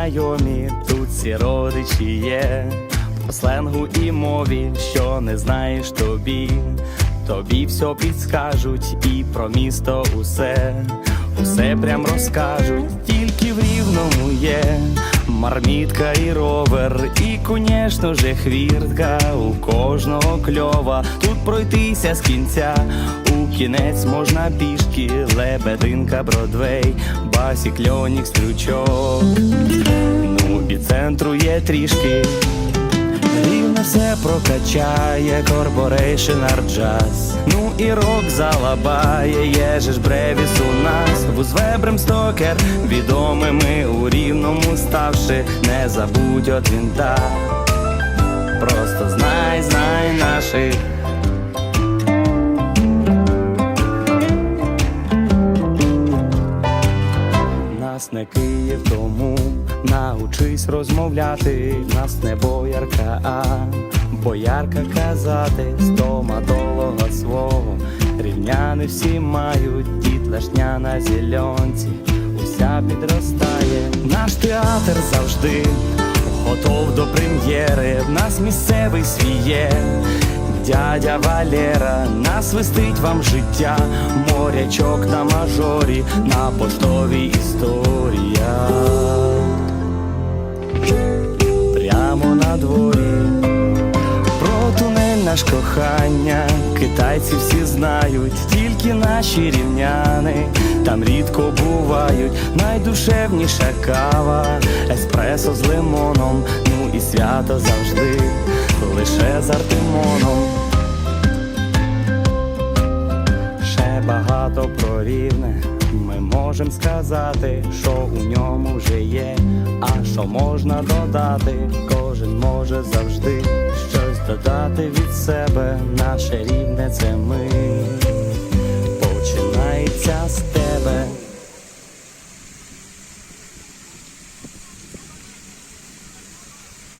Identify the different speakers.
Speaker 1: знайомі, тут всі родичі є. По сленгу і мові, що не знаєш тобі, тобі все підскажуть, і про місто усе, усе прям розкажуть, тільки в рівному є. Мармітка і ровер, і, конечно же, хвіртка у кожного кльова. Тут пройтися з кінця, у кінець можна пішки, лебединка, бродвей, басік, льонік, стрючок. Ну, і центру є трішки. Рівно все прокачає Art Jazz. Ну і рок залабає, є Бревіс у нас. Вузвебрем стокер, відомими у рівному ставши, не забудь от вінта. Просто знай, знай наших Нас не Київ, тому научись розмовляти, нас не боярка, а боярка казати стоматолога свого. Рівняни всі мають дітлашня на зільонці, уся підростає. Наш театр завжди готов до прем'єри. В нас місцевий свій є. Дядя Валера насвистить вам життя, морячок на мажорі, на поштовій дворі, про тунель наш кохання, китайці всі знають, тільки наші рівняни там рідко бувають, найдушевніша кава, еспресо з лимоном, ну і свято завжди, лише з артемоном. Ще багато про рівне ми можемо сказати, що у ньому вже є, а що можна додати, кожен може завжди щось додати від себе. Наше рівне це ми.